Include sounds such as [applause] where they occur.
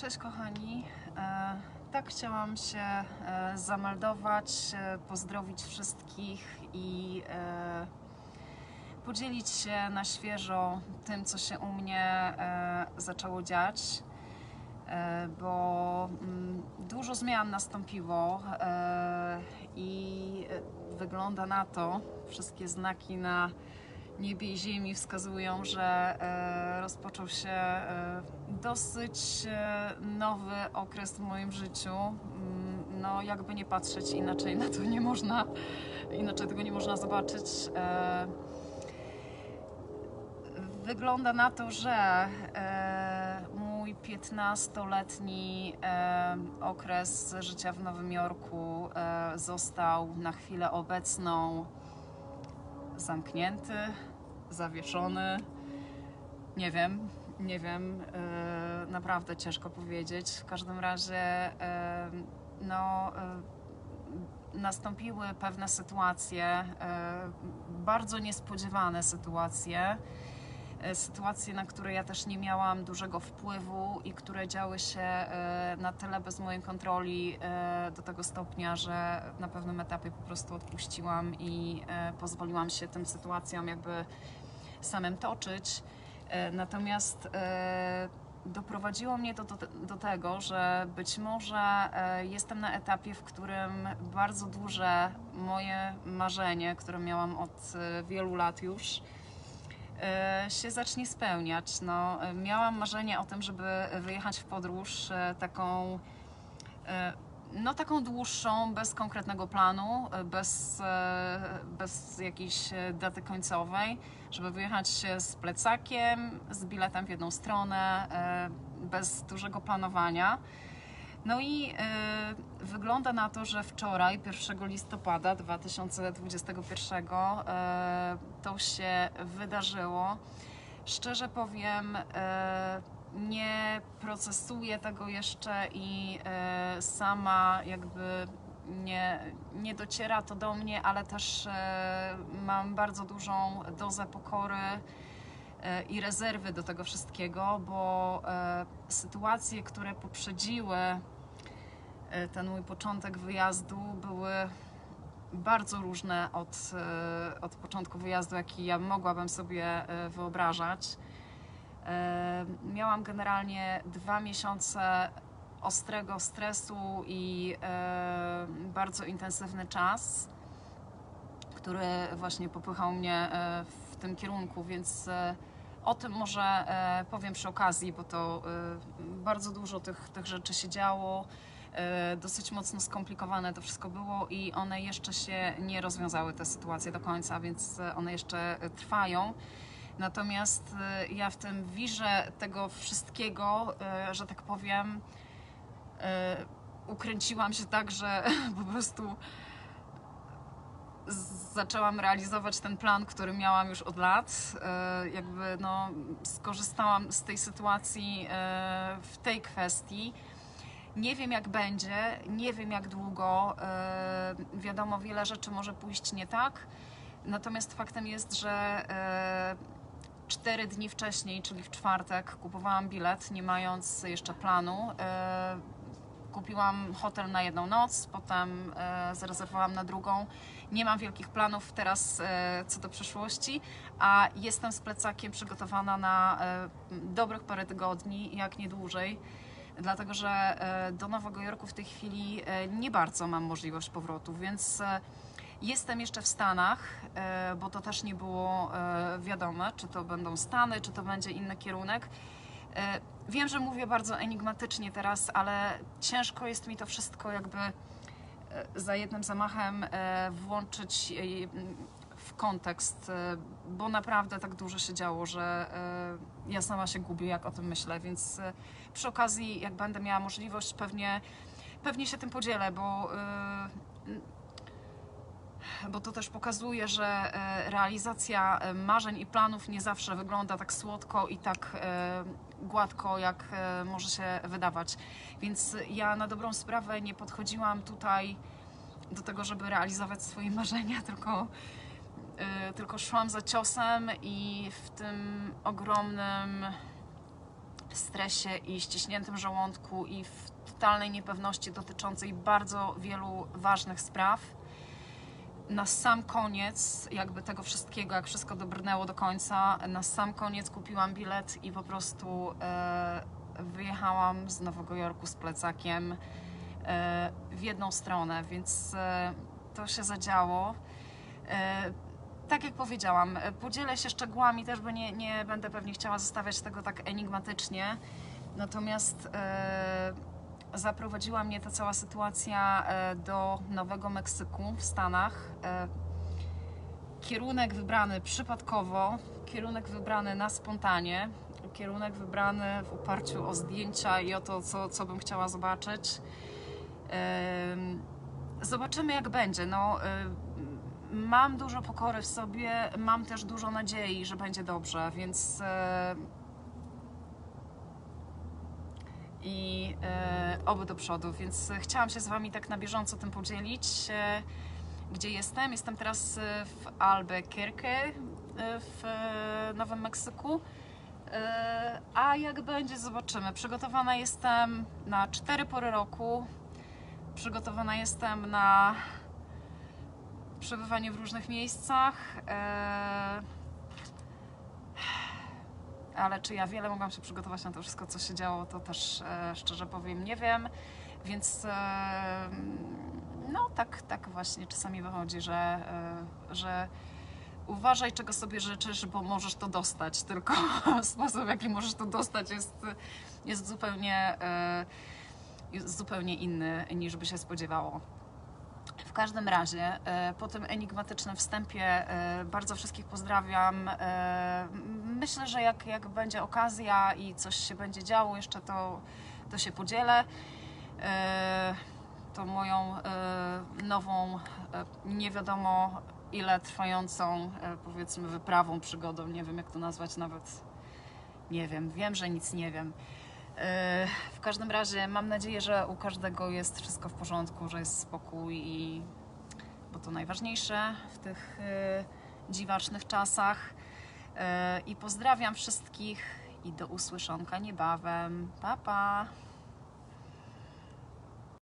Cześć kochani. E, tak chciałam się e, zameldować, e, pozdrowić wszystkich i podzielić się na świeżo tym, co się u mnie zaczęło dziać, bo mm, dużo zmian nastąpiło i wygląda na to, wszystkie znaki na niebie i ziemi wskazują, że e, rozpoczął się e, dosyć e, nowy okres w moim życiu. Mm, No, jakby nie patrzeć inaczej na to nie można, inaczej tego nie można zobaczyć. Wygląda na to, że mój 15-letni e, okres życia w Nowym Jorku został na chwilę obecną zamknięty, zawieszony. Nie wiem, nie wiem, e, naprawdę ciężko powiedzieć. W każdym razie, e, no, e, nastąpiły pewne sytuacje, bardzo niespodziewane sytuacje. E, Sytuacje, na które ja też nie miałam dużego wpływu i które działy się e, na tyle bez mojej kontroli e, do tego stopnia, że na pewnym etapie po prostu odpuściłam i pozwoliłam się tym sytuacjom jakby samym toczyć. Natomiast doprowadziło mnie to do, do tego, że być może jestem na etapie, w którym bardzo duże moje marzenie, które miałam od wielu lat już, się zacznie spełniać. No, e, miałam marzenie o tym, żeby wyjechać w podróż e, taką e, no taką dłuższą, bez konkretnego planu, e, bez, e, bez jakiejś e, daty końcowej, żeby wyjechać z plecakiem, z biletem w jedną stronę, e, bez dużego planowania. No i e, wygląda na to, że wczoraj, 1 listopada 2021, e, to się wydarzyło. Szczerze powiem, e, nie procesuję tego jeszcze i e, sama jakby nie, nie dociera to do mnie, ale też e, mam bardzo dużą dozę pokory i rezerwy do tego wszystkiego, bo sytuacje, które poprzedziły ten mój początek wyjazdu, były bardzo różne od, e, od początku wyjazdu, jaki ja mogłabym sobie e, wyobrażać. E, Miałam generalnie dwa miesiące ostrego stresu i e, bardzo intensywny czas, który właśnie popychał mnie e, w tym kierunku, więc e, o tym może e, powiem przy okazji, bo to e, bardzo dużo tych, tych rzeczy się działo. E, Dosyć mocno skomplikowane to wszystko było i one jeszcze się nie rozwiązały, te sytuacje do końca, więc one jeszcze trwają. Natomiast e, ja w tym wirze tego wszystkiego, e, że tak powiem, ukręciłam się tak, że [laughs] po prostu zaczęłam realizować ten plan, który miałam już od lat. Jakby no, skorzystałam z tej sytuacji w tej kwestii. Nie wiem jak będzie, nie wiem jak długo. E, Wiadomo, wiele rzeczy może pójść nie tak. Natomiast faktem jest, że e, cztery dni wcześniej, czyli w czwartek, kupowałam bilet, nie mając jeszcze planu. E, Kupiłam hotel na jedną noc, potem zarezerwowałam na drugą. Nie mam wielkich planów teraz co do przyszłości, a jestem z plecakiem przygotowana na dobrych parę tygodni, jak nie dłużej. Dlatego, że e, do Nowego Jorku w tej chwili e, nie bardzo mam możliwość powrotu, więc e, Jestem jeszcze w Stanach, bo to też nie było wiadome, czy to będą Stany, czy to będzie inny kierunek. Wiem, że mówię bardzo enigmatycznie teraz, ale ciężko jest mi to wszystko jakby za jednym zamachem włączyć w kontekst, e, bo naprawdę tak dużo się działo, że e, ja sama się gubię, jak o tym myślę, więc e, przy okazji, jak będę miała możliwość, pewnie, pewnie się tym podzielę, bo bo to też pokazuje, że realizacja marzeń i planów nie zawsze wygląda tak słodko i tak gładko, jak może się wydawać. Więc ja na dobrą sprawę nie podchodziłam tutaj do tego, żeby realizować swoje marzenia, [laughs] tylko, e, tylko szłam za ciosem i w tym ogromnym stresie i ściśniętym żołądku i w totalnej niepewności dotyczącej bardzo wielu ważnych spraw. Na sam koniec, jakby tego wszystkiego, jak wszystko dobrnęło do końca, na sam koniec kupiłam bilet i po prostu e, wyjechałam z Nowego Jorku z plecakiem e, w jedną stronę, więc to się zadziało. E, tak jak powiedziałam, e, podzielę się szczegółami też, bo nie, nie będę pewnie chciała zostawiać tego tak enigmatycznie. Natomiast e, zaprowadziła mnie ta cała sytuacja e, do Nowego Meksyku w Stanach. E, kierunek wybrany przypadkowo, kierunek wybrany na spontanie, kierunek wybrany w oparciu o zdjęcia i o to, co, co bym chciała zobaczyć. Em, Zobaczymy, jak będzie. No, em, mam dużo pokory w sobie, mam też dużo nadziei, że będzie dobrze, więc. e, I e, oby do przodu, więc chciałam się z Wami tak na bieżąco tym podzielić. E, gdzie jestem? Jestem teraz e, w Albuquerque e, w e, Nowym Meksyku. E, A jak będzie, zobaczymy. Przygotowana jestem na cztery pory roku. Przygotowana jestem na przebywanie w różnych miejscach. e, Ale czy ja wiele mogłam się przygotować na to wszystko, co się działo, to też e, szczerze powiem, nie wiem. Więc e, no tak, tak właśnie czasami wychodzi, że, że uważaj, czego sobie życzysz, bo możesz to dostać. Tylko [laughs] sposób, w jaki możesz to dostać, jest, jest zupełnie, jest zupełnie inny niż by się spodziewało. W każdym razie, e, po tym enigmatycznym wstępie e, bardzo wszystkich pozdrawiam. E, Myślę, że jak, jak będzie okazja i coś się będzie działo jeszcze, to, to się podzielę. To moją nową, nie wiadomo ile trwającą, powiedzmy, wyprawą, przygodą. Nie wiem, jak to nazwać nawet. Nie wiem, wiem, że nic nie wiem. E, W każdym razie mam nadzieję, że u każdego jest wszystko w porządku, że jest spokój i bo to najważniejsze w tych e, dziwacznych czasach. E, I pozdrawiam wszystkich i do usłyszonka niebawem. Pa pa!